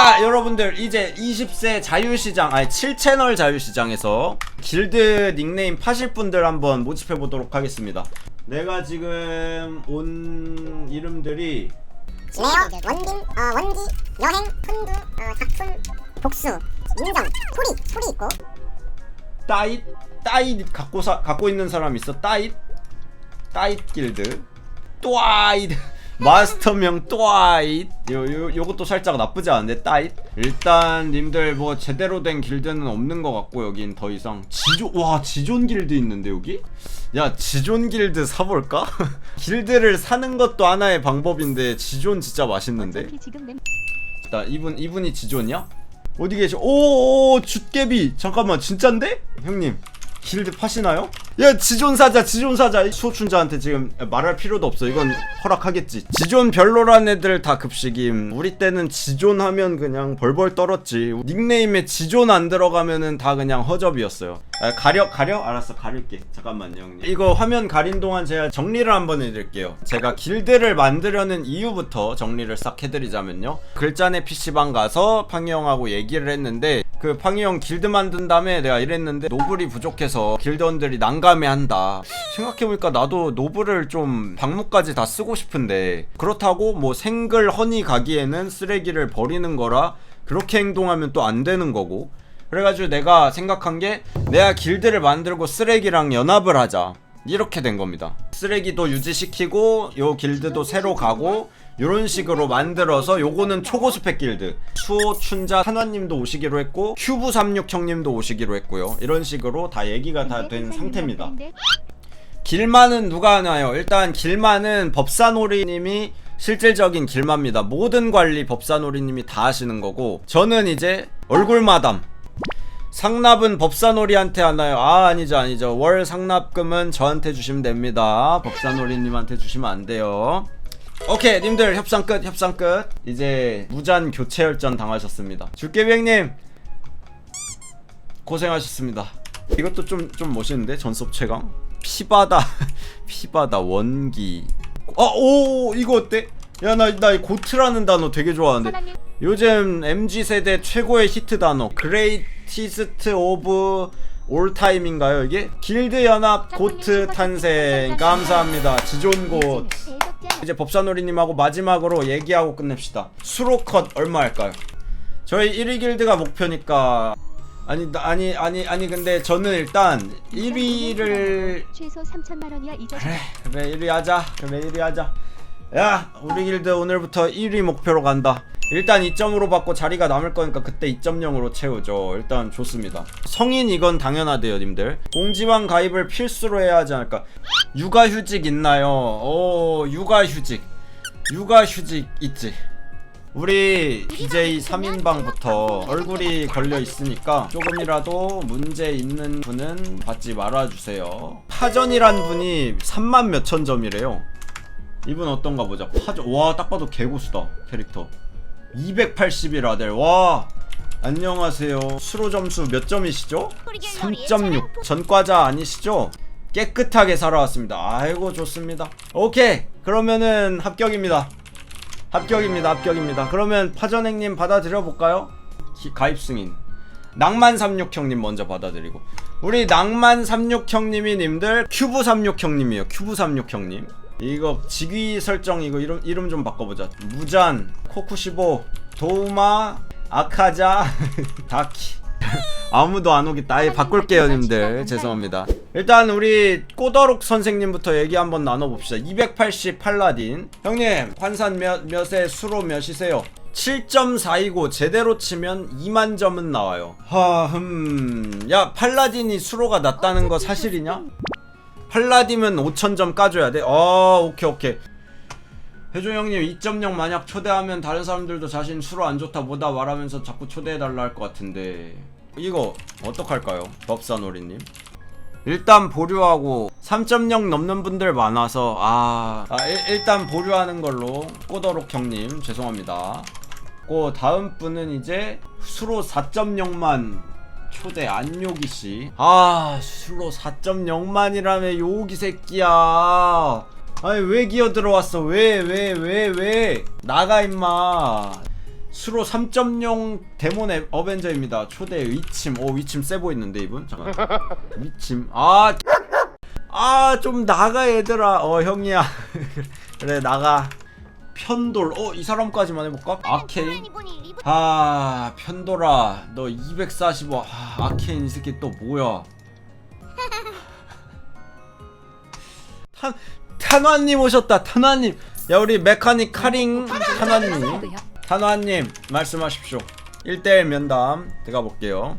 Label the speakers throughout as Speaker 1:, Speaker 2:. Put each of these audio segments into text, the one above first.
Speaker 1: 자 여러분들 이제 20세 자유시장 아니 7채널 자유시장에서 길드 닉네임 파실 분들 한번 모집해 보도록 하겠습니다. 내가 지금 온 이름들이
Speaker 2: 레어, 원빈, 어, 원기, 여행, 훈두, 어, 작품, 복수, 인정, 토리, 토리 있고.
Speaker 1: 따잇 따잇 갖고 사 갖고 있는 사람 있어? 따잇? 따잇 길드? 또아잇 마스터명 또아잇 요, 요, 요것도 살짝 나쁘지 않은데 따잇 일단 님들 뭐 제대로 된 길드는 없는 것 같고 여긴 더 이상 지존 와 지존 길드 있는데 여기 야 지존 길드 사볼까 길드를 사는 것도 하나의 방법인데 지존 진짜 맛있는데 나 이분 이분이 지존이야? 어디 계셔? 오오 죗개비 잠깐만 진짠데? 형님 길드 파시나요? 야 지존 사자 지존 사자. 수호춘자한테 지금 말할 필요도 없어. 이건 허락하겠지. 지존 별로란 애들 다 급식임. 우리 때는 지존 하면 그냥 벌벌 떨었지. 닉네임에 지존 안 들어가면은 다 그냥 허접이었어요. 아, 가려 가려? 알았어 가릴게. 잠깐만요 형님. 이거 화면 가린 동안 제가 정리를 한번 해드릴게요. 제가 길드를 만들려는 이유부터 정리를 싹 해드리자면요. 글자네 PC방 가서 팡이 형하고 얘기를 했는데 그 팡이 형 길드 만든 다음에 내가 이랬는데 노블이 부족해서 길드원들이 난감해한다. 생각해보니까 나도 노블을 좀 방무까지 다 쓰고 싶은데 그렇다고 뭐 생글 허니 가기에는 쓰레기를 버리는 거라 그렇게 행동하면 또 안 되는 거고. 그래가지고 내가 생각한 게 내가 길드를 만들고 쓰레기랑 연합을 하자. 이렇게 된 겁니다. 쓰레기도 유지시키고 요 길드도 새로 가고 요런 식으로 만들어서 요거는 초고스펙 길드. 수호 춘자 한화님도 오시기로 했고 큐브 36 형님도 오시기로 했고요. 이런 식으로 다 얘기가 다 된 상태입니다. 길마는 누가 하나요? 일단 길마는 법사놀이님이 실질적인 길마입니다. 모든 관리 법사놀이님이 다 하시는 거고 저는 이제 얼굴마담. 상납은 법사놀이한테 하나요? 아 아니죠 아니죠. 월 상납금은 저한테 주시면 됩니다. 법사놀이님한테 주시면 안 돼요 오케이 님들 협상 끝 협상 끝. 이제 무잔 교체 혈전 당하셨습니다. 줄게비행님. 고생하셨습니다. 이것도 좀 좀 멋있는데? 전섭 최강? 피바다 피바다 원기. 아오 이거 어때? 야나나 고트라는 단어 되게 좋아하는데. 요즘 MG 세대 최고의 히트 단어. 그레이티스트 오브 올타임인가요 이게? 길드 연합 고트 탄생. 감사합니다. 지존 고 이제 법사놀이님하고 마지막으로 얘기하고 끝냅시다 수로컷 얼마 할까요? 저희 1위 길드가 목표니까 아니 나- 아니 아니 아니 근데 저는 일단 1위를
Speaker 3: 최소 3천만 원이야 이 자식.
Speaker 1: 그래 그래 1위 하자 그래 1위 하자 야 우리 길드 오늘부터 1위 목표로 간다. 일단 2점으로 받고 자리가 남을 거니까 그때 2.0으로 채우죠. 일단 좋습니다. 성인 이건 당연하대요 님들. 공지방 가입을 필수로 해야 하지 않을까? 육아휴직 있나요? 오 육아휴직. 육아휴직 있지. 우리 BJ 3인방부터 얼굴이 걸려 있으니까 조금이라도 문제 있는 분은 받지 말아주세요. 파전이란 분이 3만 몇천 점이래요. 이분 어떤가 보자. 파전, 와, 딱 봐도 개고수다. 캐릭터. 280일 아델. 와, 안녕하세요. 수로 점수 몇 점이시죠? 3.6. 전과자 아니시죠? 깨끗하게 살아왔습니다. 아이고, 좋습니다. 오케이. 그러면은 합격입니다. 합격입니다. 합격입니다. 그러면 파전행님 받아들여 볼까요? 기- 가입 승인. 낭만 36 형님 먼저 받아들이고 우리 낭만 36 형님이 님들 큐브 36 형님이에요. 큐브 36 형님. 이거 직위 설정 이거 이름 이름 좀 바꿔보자. 무잔, 코쿠시보, 도우마, 아카자, 다키. 아무도 안 오겠다. 아예 바꿀게요, 님들. 죄송합니다. 일단 우리 꼬더록 선생님부터 얘기 한번 나눠봅시다. 280 팔라딘. 형님, 환산 몇, 몇에 수로 몇이세요? 7.4이고 제대로 치면 2만 점은 나와요. 하, 흠. 야, 팔라딘이 수로가 낮다는 거 사실이냐? 팔라딘은 5,000점 까줘야 돼? 어, 오케이, 오케이. 해조 형님 2.0 만약 초대하면 다른 사람들도 자신 수로 안 좋다 뭐다 말하면서 자꾸 초대해달라 할 것 같은데 이거 어떡할까요? 법사놀이님 일단 보류하고 3.0 넘는 분들 많아서 아, 아 일, 일단 보류하는 걸로 꼬더록 형님 죄송합니다 그 다음 분은 이제 수로 4.0만 초대 안요기 씨. 아, 수로 4.0만이라며 요기 새끼야. 아니 왜 기어 들어왔어? 왜 왜 왜 왜, 나가 임마. 수로 3.0 데몬 에- 어벤져입니다. 초대 위침. 오 위침 세 보이는데 이분. 잠깐. 위침. 아. 아, 좀 나가 얘들아. 어, 형이야. 그래, 나가. 편돌. 어, 이 사람까지만 해 볼까? 아케인. 아, 편돌아. 너 245. 아, 아케인 이 새끼 또 뭐야? 탄 탄화님 오셨다. 탄화님. 야, 우리 메카닉 카링 탄화님. 탄화님 말씀하십시오. 1대1 면담 들어가 볼게요.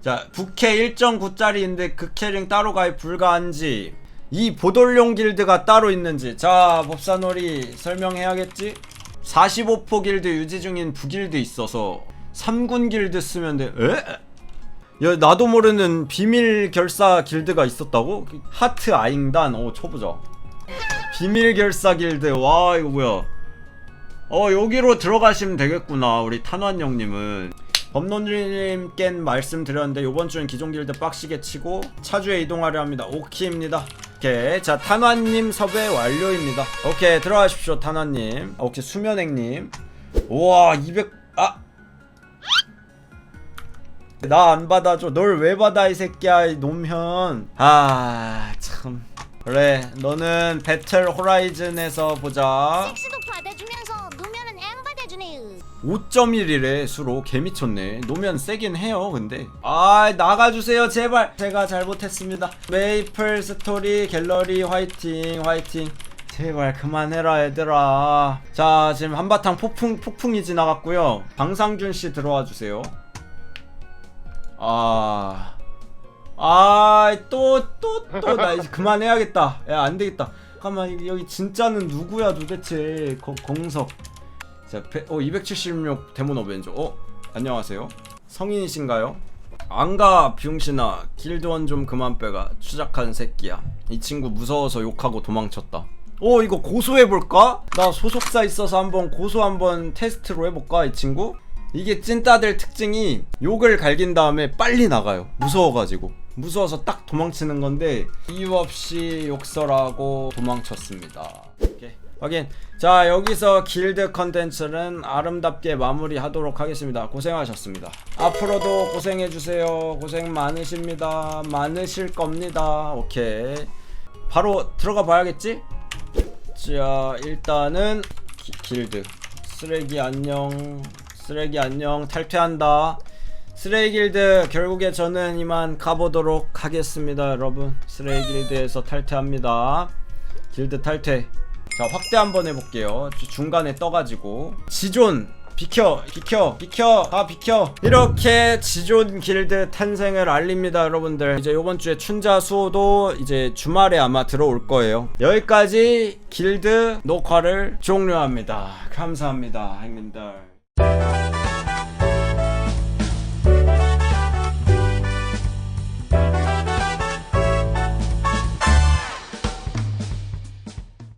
Speaker 1: 자, 부캐 1.9짜리인데 그 캐링 따로 가입 불가한지 이 보돌용 길드가 따로 있는지 자, 법사놀이 설명해야겠지? 45포 길드 유지 중인 부길드 있어서 3군 길드 쓰면 돼. 에? 야, 나도 모르는 비밀 결사 길드가 있었다고? 하트 아잉단. 오, 쳐보자. 비밀 결사 길드. 와, 이거 뭐야? 어 여기로 들어가시면 되겠구나 우리 탄환 형님은 법론주님께 말씀드렸는데 요번 주는 기존 길드 빡시게 치고 차주에 이동하려 합니다 오키입니다 오케이 자 탄환님 섭외 완료입니다. 오케이 들어가십시오 탄환님. 오케이 수면행님. 우와 200 아! 나 안 받아줘. 널 왜 받아 이 새끼야 이 노면 아참. 그래 너는 배틀 호라이즌에서 보자 5.1이래 수로 개미쳤네. 노면 세긴 해요 근데. 아 나가주세요 제발. 제가 잘못했습니다. 메이플 스토리 갤러리 화이팅 화이팅. 제발 그만해라 얘들아. 자 지금 한바탕 폭풍 폭풍이 지나갔고요. 방상준씨 들어와 주세요. 아... 아, 또, 또, 또, 나 이제 그만해야겠다. 야, 안 되겠다. 잠깐만, 여기 진짜는 누구야, 도대체. 거, 공석. 자, 배, 어, 276 데몬 어벤져. 어, 안녕하세요. 성인이신가요? 안가 병신아 길드원 좀 그만 빼가 추작한 새끼야 이 친구 무서워서 욕하고 도망쳤다 어 이거 고소해볼까? 나 소속사 있어서 한번 고소 한번 테스트로 해볼까 이 친구? 이게 찐따들 특징이 욕을 갈긴 다음에 빨리 나가요 무서워가지고 무서워서 딱 도망치는 건데 이유 없이 욕설하고 도망쳤습니다 오케이 확인. 자 여기서 길드 컨텐츠는 아름답게 마무리하도록 하겠습니다. 고생하셨습니다. 앞으로도 고생해주세요. 고생 많으십니다. 많으실 겁니다. 오케이. 바로 들어가 봐야겠지? 자 일단은 기- 길드. 쓰레기 안녕. 쓰레기 안녕. 탈퇴한다. 쓰레기 길드 결국에 저는 이만 가보도록 하겠습니다 여러분. 쓰레기 길드에서 탈퇴합니다. 길드 탈퇴 자 확대 한번 해볼게요. 주- 중간에 떠가지고. 지존 비켜 비켜 비켜 아 비켜. 이렇게 지존 길드 탄생을 알립니다 여러분들. 이제 요번 주에 춘자 수호도 이제 주말에 아마 들어올 거예요. 여기까지 길드 녹화를 종료합니다. 감사합니다 형님들